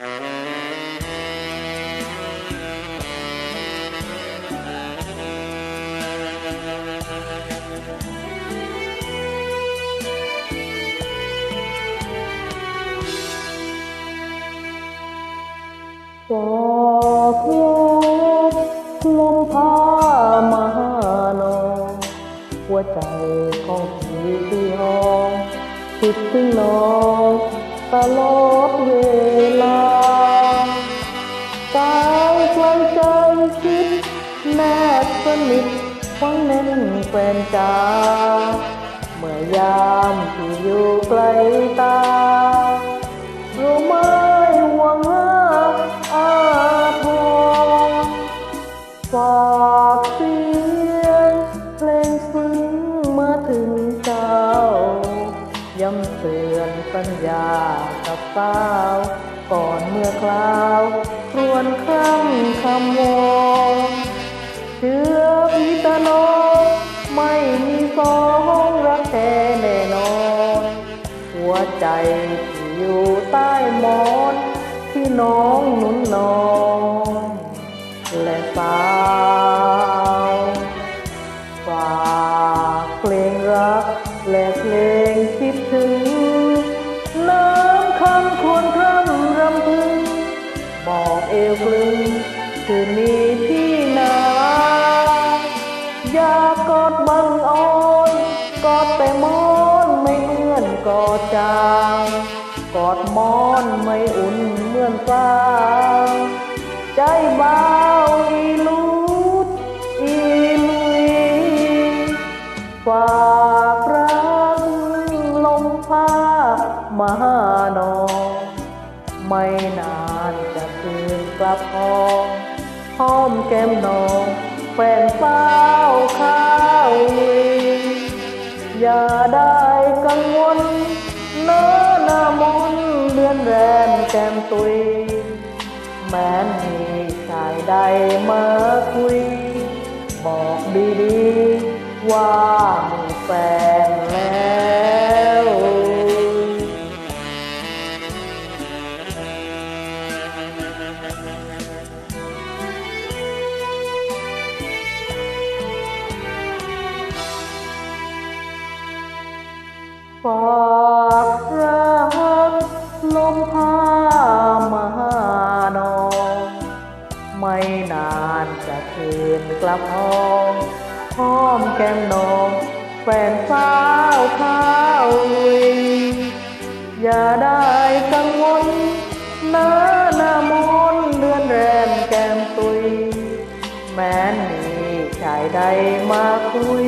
บอกลมลมพามานองหัวใจของพี่ที่ห้องคิดถึงน้องตลอดเวลา นิทหวังแน่นแฟนจ๋าเมื่อยามที่อยู่ไกลตารู้ไหมห่วงหาอาทรฝากเสียงเพลงซึ้งมาถึงเจ้า ย้ำเตือนสัญญากับสาวก่อนเมื่อคราวครวนคร่ำคำวอน วใจที่อยู่ใต้หมอนที่น้องนุ่นนอนและสาวฝากเพลงรักและเพลงคิดถึง น้ำคำควรคร่ำรำพึง บอกเอวกลึงคืนนี้ที่นาอยากกอดบังอ่อนกอดแต่มอ อนกอดจางกอดมอนไม่อุ่นเหมือนฟ้าใจเบาอีลูดอีลุยฝากรักลมพามหานองไม่นานจะคืนกลับห้องหอมแก้มน้องแฟนเฝ้าข้าวลุยยา มแก้มตุยแม้นมีชายใดม ไม่นานจะคืนกลับห้องหอมแก้มน้อง แฟนสาวข้าวลุยอย่าได้กังวลเน้าหน้ามนเดือนแรมแก้มตุย แม้นมีชายใดมาคุย